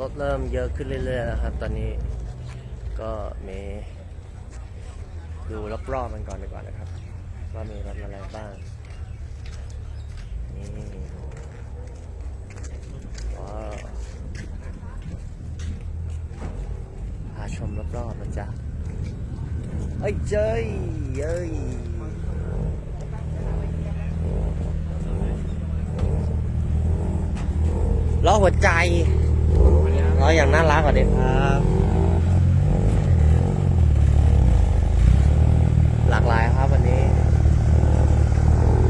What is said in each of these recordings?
รถเริ่มเยอะขึ้นเรื่อยๆแล้วครับ ตอนนี้ก็มีดูรอบๆมันก่อนดีกว่านะครับ ว่ามีรถอะไรบ้าง นี่ว้าวพาชมรอบๆนะจ๊ะเอ้ยเจ้ยเอ้ยล้อหัวใจ ล้ออย่างน่ารักกว่าเด็กครับ หลากหลายครับวันนี้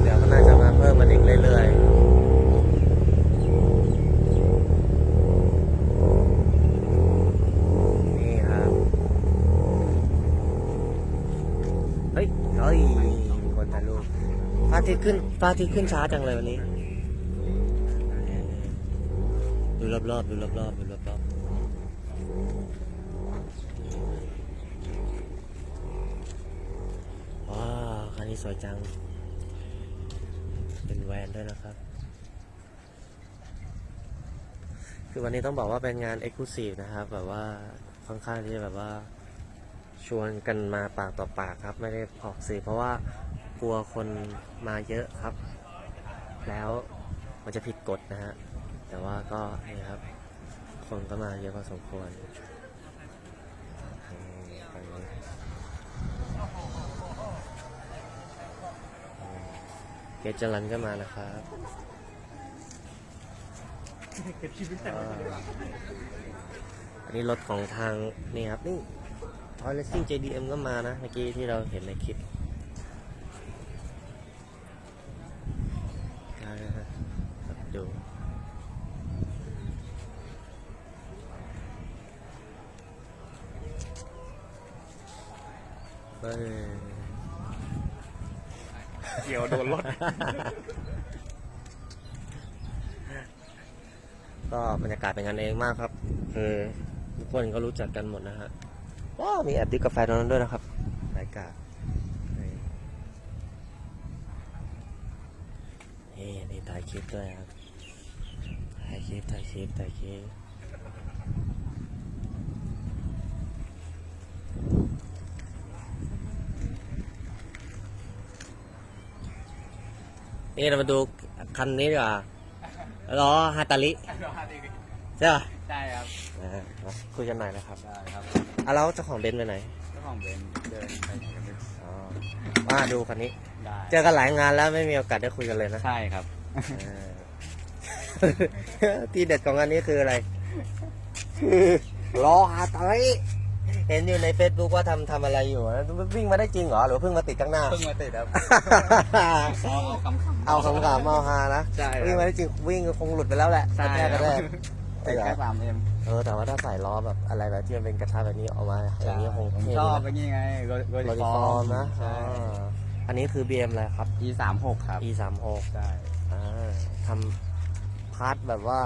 เดี๋ยวก็น่าจะมาเพิ่มมันอีกเรื่อยๆนี่ครับเฮ้ยเฮ้ยมีคนถ่ายรูปพระอาทิตย์ขึ้นพระอาทิตย์ขึ้นช้าจังเลยวันนี้ ดูรอบๆ ดูรอบๆ ดูรอบๆ ว้าวคั นนี้สวยจัง เป็นแวนด้วยนะครับ คือวันนี้ต้องบอกว่าเป็นงาน e x c l u s i v e นะครับ แบบว่าค่อนข้างที่จะแบบว่า ชวนกันมาปากต่อปากครับ ไม่ได้ออกสื่อเพราะว่ากลัวคนมาเยอะครับ แล้วมันจะผิดกฎนะฮะ แต่ว่าก็นี่ครับ คนก็มาเยอะพอสมควรนี่ตอนนี้เกจจรันก็มานะครับอันนี้รถของทางนี่ครับนี่ทอยเลสซิ่ง JDM ก็มานะ เมื่อกี้ที่เราเห็นในคลิปได้นะฮะครับดู เกี่ยวโดนรถ ก็บรรยากาศเป็นกันเองมากครับ คือทุกคนก็รู้จักกันหมดนะฮะว้าวมีแอบดิกาแฟตรงนั้นด้วยนะครับรายการนี่นี่นี่ถ่ายคลิปด้วยครับถ่ายคลิปถ่ายคลิปถ่ายคลิป นี่เรามาดูคันนี้ดีกว่าล้อฮาตาลิใช่ป่ะได้ครับอ่ามาคุยกันหน่อยนะครับได้ครับอะแล้วเจ้าของเบนซ์ไปไหนเจ้าของเบนซ์เดินไปไหนกันไม่รู้อ๋อว่าดูคันนี้ ได้เจอกันหลายงานแล้วไม่มีโอกาสได้คุยกันเลยนะใช่ครับ เออ ที่เด็ดของอันนี้คืออะไรคือล้อฮาตาลิ เห็นอยู่ใน Facebook ว่าทำทำอะไรอยู่นะวิ่งมาได้จริงเหรอ หรือว่าเพิ่งมาติดข้างหน้า เพิ่งมาติดครับเอาคำคำเอาคำถามเอาฮานะใช่ครับวิ่งมาได้จริงวิ่งคงหลุดไปแล้วแหละใช่กระแทกกระแทกติดแค่สามเอ็มเออแต่ว่าถ้าใส่ล้อแบบอะไรแบบที่มันเป็นกระทะแบบนี้ออกมาอย่างนี้คงผมเท่ชดีอบนะเป็นยังไงโรโรดิดิฟฟออร์ร์มมนะใช่อ่าอันนี้คือ BM อะไรครับ E สามหกครับ E 3 6ใช่อ่าทำพาร์ทแบบว่า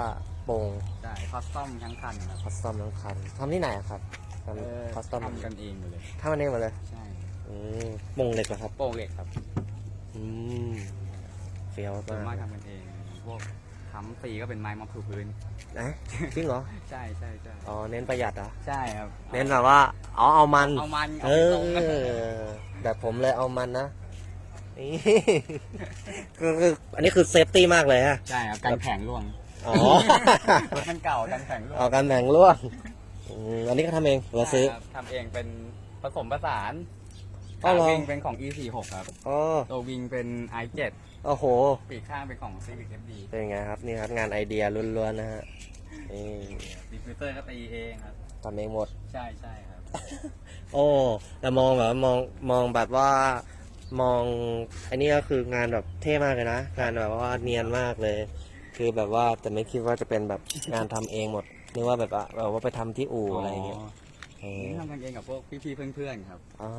โป่งใช่คอสตอมทั้งคันครับคัสตอมทั้งคันทำที่ไหนอะครับ ทเออำคัสตอมทำกันเองหมดเลยทำมันเองหมดเลยใช่อืมโป่งเหล็กเหรอครับโป่งเหล็กครับอืมเฟี้ยวส่วนมามากกทำกันเองพวกทำสีก็เป็นไม้มอบถูพื้น นะจริงเหรอใช่ใช่ใช่อ๋อเน้นประหยัดเหรอะใช่ครับเน้นแบบว่าเอาเอามัน เอามันเอเอาอไปตรงแบบผมเลยเอามันนะนี่คือคืออันนี้คือเซฟตี้มากเลยฮะใช่ครับกันแผงร่วงอ๋อรถมันเก่ากันแผงร่วงเอาการแบ่งร่วง อืมอันนี้ก็ทำเองเราซื้อ ใช่ครับทำเองเป็นผสมผสานอ๋อเหรอขาวิงเป็นของ E46 ครับ อ๋อตัววิงเป็น i7 โอ้โห ปีกข้างเป็นของ Civic FD เป็นไงครับนี่ครับงานไอเดียล้วนๆนะฮะนี่ดิฟฟิวเตอร์ก็ตีเองครับ ทำเองหมด ใช่ใช่ครับ โอ้แต่มองแบบว่ามองมองแบบว่ามองอันนี้ก็คืองานแบบเท่มากเลยนะงานแบบว่าเนียนมากเลย คือแบบว่าแต่ไม่คิดว่าจะเป็นแบบงานทำเองหมด นึกว่าแบบว่าแบบว่าไปทำที่อู่อะไรอย่างเงี้ยเออนี่ทำกันเองกับพวกพี่ๆเพื่อนๆครับ อ๋อ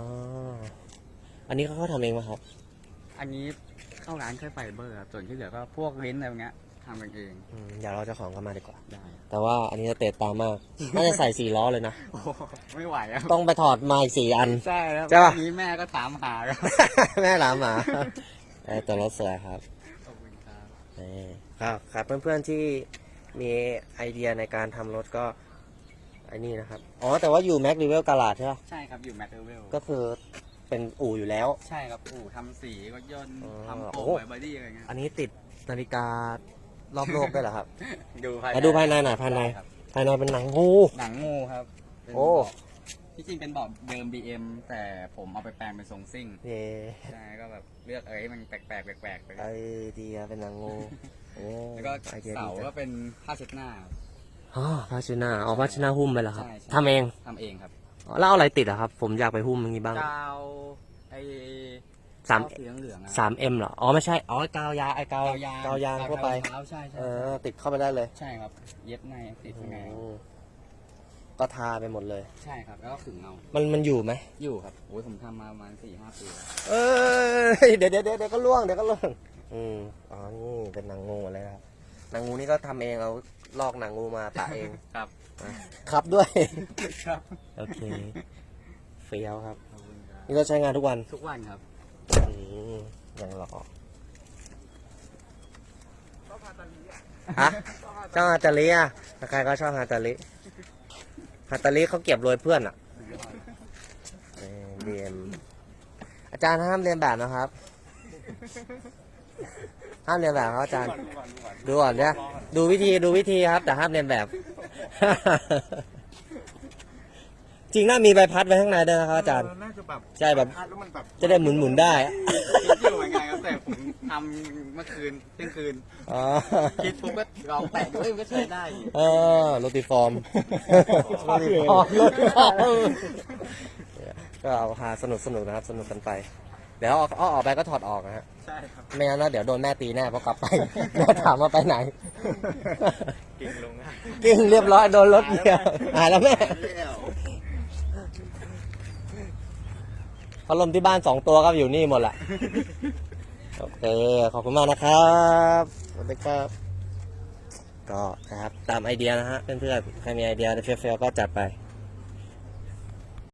อันนี้เขาเขาทำเองไหมครับ อันนี้เข้าร้านแค่ไฟเบอร์ครับส่วนที่เหลือก็พวกลิ้นอะไรพวกเงี้ยทำกันเองอืมอย่าเราเจ้าของเข้ามาดีกว่า ได้แต่ว่าอันนี้จะเตะตามาก น่าจะใส่สี่ล้อเลยนะ โอ้โหไม่ไหวครับต้องไปถอดมาอีกสี่อัน ใช่ครับใช่ปะ วันนี้แม่ก็ถามหาครับแม่หลามหมาเออแต่รถสวยครับ ขอบคุณครับ นี่ครับครับเพื่อนๆที่ มีไอเดียในการทำรถก็ไอ้นี่นะครับ อ๋อ แต่ว่าอยู่แม็ก r ิเวลกาลาดใช่ปะใช่ครับอยู่แมทเทอร์เวลก็คือเป็นอู่อยู่แล้ว ใช่ครับอู่ทำสีรถยนต์อ๋อทำโปโอ้รโหไบอดี้อะไรเงี้ยอันนี้ติดนาฬิการอบโลกได้วยเหรอครับ ดูภายไหนดูภายในหน่อยภายในครับภายในเป็นหนังงู หนังงูครับเป็นโอ้ เบาะ ที่จริงเป็นเบาะเดิม BM แต่ผมเอาไปแปลงเป็นทรงซิ่งเย่ใช่ก็แบบเลือกเอ้ยมันแปลกๆแปลกๆไปไอเดียเป็นหนังงูโอ้แล้วก็ไอเดียเสาดีจัก็งเป็นผ้าเช็ดหน้าครับอ๋อพาชินาเอาพาชินาหุ้มไปเหรอครับใช่ใช่ทำเองทำเองครับอ๋อแล้วเอาอะไรติดอะครับ ผมอยากไปหุ้มอย่างนี้บ้างกาวไอ้สามกวสีเหลืองๆอะสามเอ็มเหรออ๋อไม่ใช่อ๋อกาวยาไอกาวกาวยางกาวยางทั่วไปกาวรองเท้าใช่ใช่เออติดเข้าไปได้เลยใช่ครับ เย็บในติดข้างในอื มก็ทาไปหมดเลย ใช่ครับ แล้วก็ขึงเอามันมันอยู่ไหมอยู่ครับโอ้ยผมทำมาประมาณสี่ห้าปีแล้วเออเดี๋ยวเดี๋ยวเดี๋ยวเดี๋ยวก็ล่วงเดี๋ยวก็ล่วงอืมอ๋อนี่เป็นหนังงูอะไรนะครับหนังงูนี่ก็ทำเองเอาลอกหนังงูมาปะเอง ครับ ครับด้วย ครับโอเคเฟี้ยวครับ ขอบคุณครับนี่เราใช้งานทุกวันทุกวันครับ อืมยังหล่อฮะเจ้าฮาตาลิอะใครก็ชอบฮาตาลิ ฮาตาลิเขาเก็บโรยเพื่อนอะเรียนอาจารย์ห้ามเรียนแบบนะครับ ห้ามเรียนแบบครับอาจารย์ ดูก่อนเนี่ยดูวิธีดูวิธีครับ แต่ห้ามเรียนแบบ จริงน่ามีใบพัดไว้ข้างในด้วยนะครับอาจารย์ น่าจะแบบใช่แบบพัดแล้วมันแบบ จะได้หมุนหมุนๆได้ ทำเมื่อคืนเที่ยงคืน อ๋อคิดปุ๊บก็ลองแตะดูเอ้ยมันก็ใช้ได้อยู่เออโรติฟอร์มโรติฟอร์มโรติฟอร์มก็เอาหาสนุกสนุกนะครับ สนุกกันไป เดี๋ยวเอาเอาออกไปก็ถอดออกนะฮะ ใช่ครับไม่งั้นนะเดี๋ยวโดนแม่ตีแน่พอกลับไป แม่ถามว่าไปไหนกิ่งลงอะกิ้งเรียบร้อยโดนรถเหยียบหายแล้วแม่แล้วพัดลมที่บ้านสองตัวก็อยู่นี่หมดแหละ โอเค ขอบคุณมากนะครับสวัสดีครับ ก็นะครับ ตามไอเดียนะฮะ เพื่อนๆ ใครมีไอเดียในเฟลๆก็จัดไป